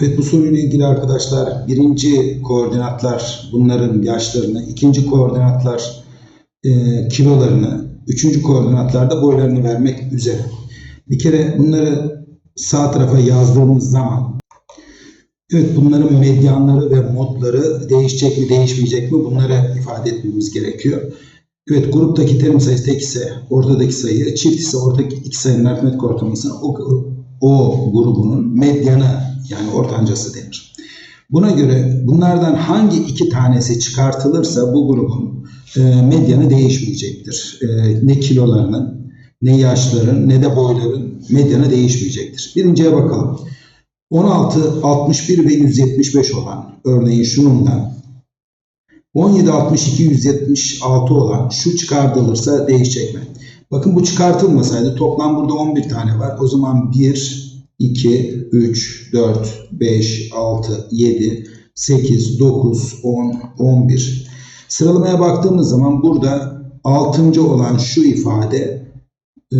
Evet bu soruyla ilgili arkadaşlar birinci koordinatlar bunların yaşlarını, ikinci koordinatlar e, kilolarını, üçüncü koordinatlarda boylarını vermek üzere. Bir kere bunları sağ tarafa yazdığımız zaman evet bunların medyanları ve modları değişecek mi değişmeyecek mi bunları ifade etmemiz gerekiyor. Evet gruptaki terim sayısı tek ise ortadaki sayı, çift ise ortadaki iki sayının aritmetik ortalamasına o, o grubunun medyanı yani ortancası denir. Buna göre bunlardan hangi iki tanesi çıkartılırsa bu grubun e, medyanı değişmeyecektir. E, ne kilolarının, ne yaşların, ne de boyların medyanı değişmeyecektir. Birinciye bakalım. 16, 61 ve 175 olan örneğin şunundan 17, 62, 176 olan şu çıkartılırsa değişecek mi? Bakın bu çıkartılmasaydı toplam burada 11 tane var. O zaman 1, 2, 3, 4, 5, 6, 7, 8, 9, 10, 11. Sıralamaya baktığımız zaman burada 6. olan şu ifade e,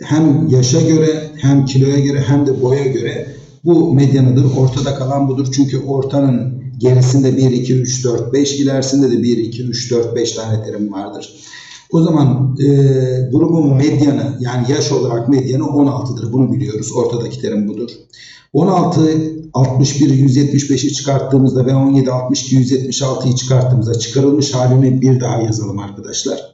hem yaşa göre hem kiloya göre hem de boya göre bu medyanıdır. Ortada kalan budur. Çünkü ortanın gerisinde 1, 2, 3, 4, 5 ilerisinde de 1, 2, 3, 4, 5 tane terim vardır. O zaman e, grubun medyanı yani yaş olarak medyanı 16'dır. Bunu biliyoruz. Ortadaki terim budur. 16, 61, 175'i çıkarttığımızda ve 17, 62, 176'yı çıkarttığımızda çıkarılmış halini bir daha yazalım arkadaşlar.